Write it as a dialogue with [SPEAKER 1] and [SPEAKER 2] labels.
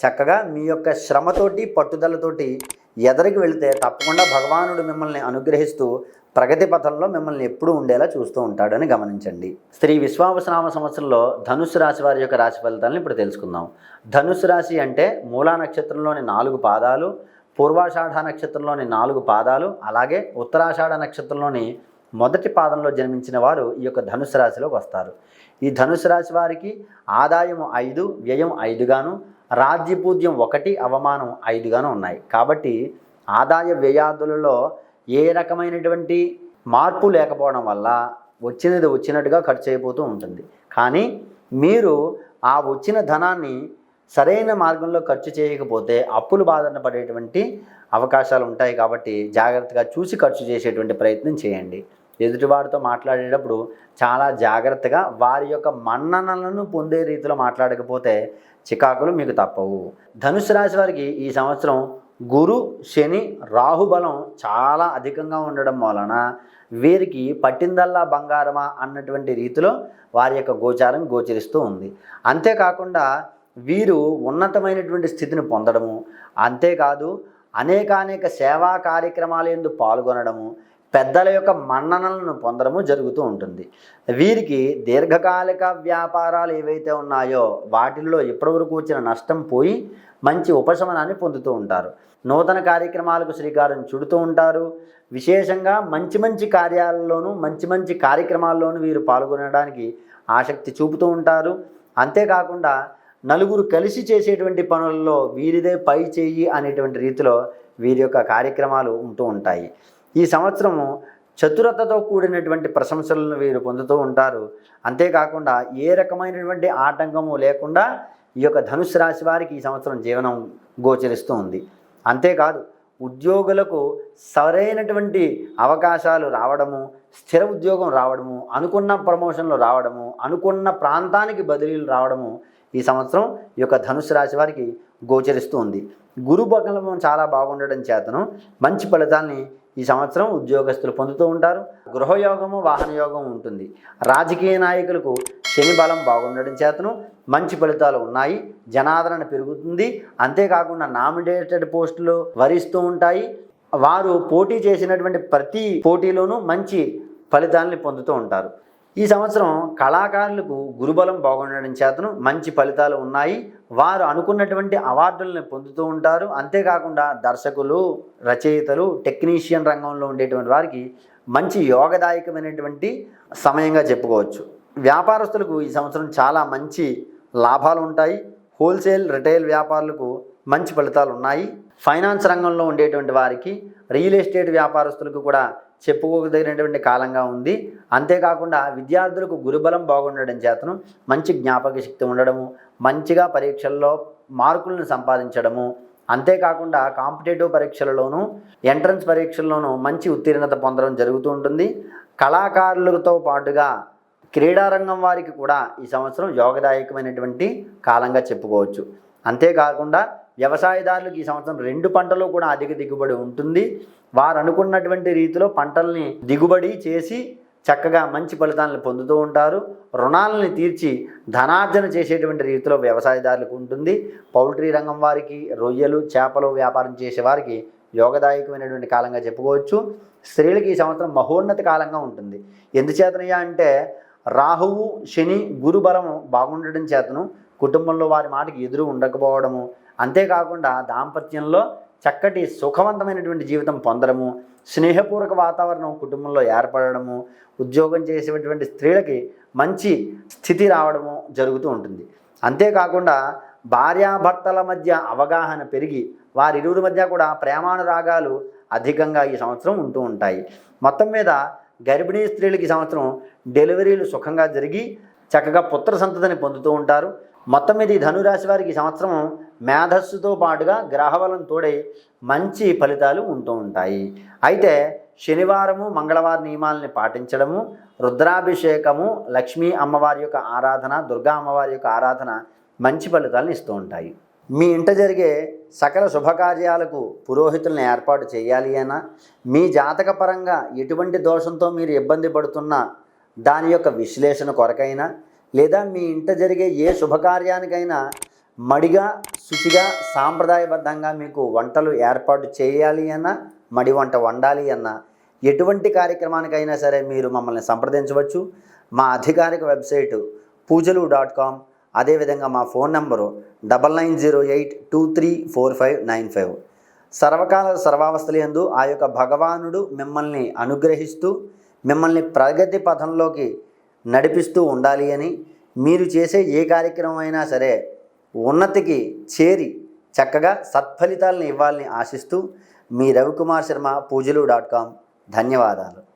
[SPEAKER 1] చక్కగా మీ యొక్క శ్రమతోటి పట్టుదలతోటి ఎదరికి వెళితే తప్పకుండా భగవానుడు మిమ్మల్ని అనుగ్రహిస్తూ ప్రగతి పథంలో మిమ్మల్ని ఎప్పుడూ ఉండేలా చూస్తూ ఉంటాడని గమనించండి. శ్రీ విశ్వావసనామ సంవత్సరంలో ధనుసు రాశి వారి యొక్క రాశి ఫలితాలను ఇప్పుడు తెలుసుకుందాం. ధనుసు రాశి అంటే మూలా నక్షత్రంలోని నాలుగు పాదాలు పూర్వాషాఢ నక్షత్రంలోని నాలుగు పాదాలు అలాగే ఉత్తరాషాఢ నక్షత్రంలోని మొదటి పాదంలో జన్మించిన వారు ఈ యొక్క ధనుసు రాశిలోకి వస్తారు. ఈ ధనుసు రాశి వారికి ఆదాయం ఐదు వ్యయం ఐదుగాను రాజ్యపూజ్యం ఒకటి అవమానం ఐదుగాను ఉన్నాయి. కాబట్టి ఆదాయ వ్యయాదులలో ఏ రకమైనటువంటి మార్పు లేకపోవడం వల్ల వచ్చినది వచ్చినట్టుగా ఖర్చు అయిపోతూ ఉంటుంది. కానీ మీరు ఆ వచ్చిన ధనాన్ని సరైన మార్గంలో ఖర్చు చేయకపోతే అప్పులు బాధన పడేటువంటి అవకాశాలు ఉంటాయి కాబట్టి జాగ్రత్తగా చూసి ఖర్చు చేసేటువంటి ప్రయత్నం చేయండి. ఎదుటివారితో మాట్లాడేటప్పుడు చాలా జాగ్రత్తగా వారి యొక్క మన్ననలను పొందే రీతిలో మాట్లాడకపోతే చికాకులు మీకు తప్పవు. ధనుసు రాశి వారికి ఈ సంవత్సరం గురు శని రాహుబలం చాలా అధికంగా ఉండడం వలన వీరికి పట్టిందల్లా బంగారమా అన్నటువంటి రీతిలో వారి యొక్క గోచారం గోచరిస్తూ ఉంది. అంతేకాకుండా వీరు ఉన్నతమైనటువంటి స్థితిని పొందడము అంతేకాదు అనేకానేక సేవా కార్యక్రమాలు ఎందు పాల్గొనడము పెద్దల యొక్క మన్ననలను పొందడము జరుగుతూ ఉంటుంది. వీరికి దీర్ఘకాలిక వ్యాపారాలు ఏవైతే ఉన్నాయో వాటిల్లో ఇప్పటివరకు వచ్చిన నష్టం పోయి మంచి ఉపశమనాన్ని పొందుతూ ఉంటారు. నూతన కార్యక్రమాలకు శ్రీకారం చుడుతూ ఉంటారు. విశేషంగా మంచి మంచి కార్యాలలోనూ మంచి మంచి కార్యక్రమాల్లోనూ వీరు పాల్గొనడానికి ఆసక్తి చూపుతూ ఉంటారు. అంతేకాకుండా నలుగురు కలిసి చేసేటువంటి పనుల్లో వీరిదే పై చేయి అనేటువంటి రీతిలో వీరి యొక్క కార్యక్రమాలు ఉంటూ ఉంటాయి. ఈ సంవత్సరము చతురతతో కూడినటువంటి ప్రశంసలను వీరు పొందుతూ ఉంటారు. అంతేకాకుండా ఏ రకమైనటువంటి ఆటంకము లేకుండా ఈ యొక్క ధనుసు రాశి వారికి ఈ సంవత్సరం జీవనం గోచరిస్తూ ఉంది. అంతేకాదు ఉద్యోగులకు సరైనటువంటి అవకాశాలు రావడము స్థిర ఉద్యోగం రావడము అనుకున్న ప్రమోషన్లు రావడము అనుకున్న ప్రాంతానికి బదిలీలు రావడము ఈ సంవత్సరం ఈ యొక్క ధనుసు రాశి వారికి గోచరిస్తూ ఉంది. గురు బలం చాలా బాగుండడం చేతను. మంచి ఫలితాల్ని ఈ సంవత్సరం ఉద్యోగస్తులు పొందుతూ ఉంటారు. గృహయోగము వాహన యోగం ఉంటుంది. రాజకీయ నాయకులకు శని బలం బాగుండడం చేతను మంచి ఫలితాలు ఉన్నాయి. జనాదరణ పెరుగుతుంది. అంతేకాకుండా నామినేటెడ్ పోస్టులు వరిస్తూ ఉంటాయి. వారు పోటీ చేసినటువంటి ప్రతి పోటీలోనూ మంచి ఫలితాలని పొందుతూ ఉంటారు. ఈ సంవత్సరం కళాకారులకు గురుబలం బాగుండడం చేతను మంచి ఫలితాలు ఉన్నాయి. వారు అనుకున్నటువంటి అవార్డులను పొందుతూ ఉంటారు. అంతేకాకుండా దర్శకులు రచయితలు టెక్నీషియన్ రంగంలో ఉండేటువంటి వారికి మంచి యోగదాయకమైనటువంటి సమయంగా చెప్పుకోవచ్చు. వ్యాపారస్తులకు ఈ సంవత్సరం చాలా మంచి లాభాలు ఉంటాయి. హోల్సేల్ రిటైల్ వ్యాపారులకు మంచి ఫలితాలు ఉన్నాయి. ఫైనాన్స్ రంగంలో ఉండేటువంటి వారికి రియల్ ఎస్టేట్ వ్యాపారస్తులకు కూడా చెప్పుకోదగినటువంటి కాలంగా ఉంది. అంతేకాకుండా విద్యార్థులకు గురుబలం బాగుండడం చేతను మంచి జ్ఞాపక శక్తి ఉండడము మంచిగా పరీక్షల్లో మార్కులను సంపాదించడము అంతేకాకుండా కాంపిటేటివ్ పరీక్షలలోనూ ఎంట్రన్స్ పరీక్షల్లోనూ మంచి ఉత్తీర్ణత పొందడం జరుగుతూ ఉంటుంది. కళాకారులతో పాటుగా క్రీడారంగం వారికి కూడా ఈ సంవత్సరం యోగదాయకమైనటువంటి కాలంగా చెప్పుకోవచ్చు. అంతేకాకుండా వ్యవసాయదారులకు ఈ సంవత్సరం రెండు పంటలు కూడా అధిక దిగుబడి ఉంటుంది. వారు అనుకున్నటువంటి రీతిలో పంటల్ని దిగుబడి చేసి చక్కగా మంచి ఫలితాలను పొందుతూ ఉంటారు. రుణాలని తీర్చి ధనార్జన చేసేటువంటి రీతిలో వ్యవసాయదారులకు ఉంటుంది. పౌల్ట్రీ రంగం వారికి రొయ్యలు చేపలు వ్యాపారం చేసే వారికి యోగదాయకమైనటువంటి కాలంగా చెప్పుకోవచ్చు. స్త్రీలకు ఈ సంవత్సరం మహోన్నత కాలంగా ఉంటుంది. ఎందుచేతనయ్యా అంటే రాహువు శని గురు బలము బాగుండడం చేతను. కుటుంబంలో వారి మాటకి ఎదురు ఉండకపోవడము అంతేకాకుండా దాంపత్యంలో చక్కటి సుఖవంతమైనటువంటి జీవితం పొందడము స్నేహపూర్వక వాతావరణం కుటుంబంలో ఏర్పడము ఉద్యోగం చేసేటువంటి స్త్రీలకి మంచి స్థితి రావడము జరుగుతూ ఉంటుంది. అంతేకాకుండా భార్యాభర్తల మధ్య అవగాహన పెరిగి వారిరువురి మధ్య కూడా ప్రేమానురాగాలు అధికంగా ఈ సంవత్సరం ఉంటూ ఉంటాయి. మొత్తం మీద గర్భిణీ స్త్రీలకి ఈ సంవత్సరం డెలివరీలు సుఖంగా జరిగి చక్కగా పుత్ర సంతతిని పొందుతూ ఉంటారు. మొత్తం మీద ఈ ధనురాశి వారికి ఈ సంవత్సరం మేధస్సుతో పాటుగా గ్రహబలం తోడై మంచి ఫలితాలు ఉంటూ ఉంటాయి. అయితే శనివారము మంగళవారం నియమాలని పాటించడము రుద్రాభిషేకము లక్ష్మీ అమ్మవారి యొక్క ఆరాధన దుర్గా అమ్మవారి యొక్క ఆరాధన మంచి ఫలితాలను ఇస్తూ ఉంటాయి. మీ ఇంట జరిగే సకల శుభకార్యాలకు పురోహితులను ఏర్పాటు చేయాలి అయినా మీ జాతకపరంగా ఎటువంటి దోషంతో మీరు ఇబ్బంది పడుతున్నా దాని యొక్క విశ్లేషణ కొరకైనా లేదా మీ ఇంట జరిగే ఏ శుభకార్యానికైనా మడిగా శుచిగా సాంప్రదాయబద్ధంగా మీకు వంటలు ఏర్పాటు చేయాలి అన్నా మడి వంట వండాలి అన్నా ఎటువంటి కార్యక్రమానికైనా సరే మీరు మమ్మల్ని సంప్రదించవచ్చు. మా అధికారిక వెబ్సైటు పూజలు డాట్ కామ్ అదేవిధంగా మా phone number double nine zero eight two three four five nine five. సర్వకాల సర్వావస్థలు యందు ఆ యొక్క భగవానుడు మిమ్మల్ని అనుగ్రహిస్తూ మిమ్మల్ని ప్రగతి పథంలోకి నడిపిస్తూ ఉండాలి అని మీరు చేసే ఏ కార్యక్రమం అయినా సరే ఉన్నతికి చేరి చక్కగా సత్ఫలితాలను ఇవ్వాలని ఆశిస్తూ మీ రవికుమార్ శర్మ పూజలు డాట్ కామ్. ధన్యవాదాలు.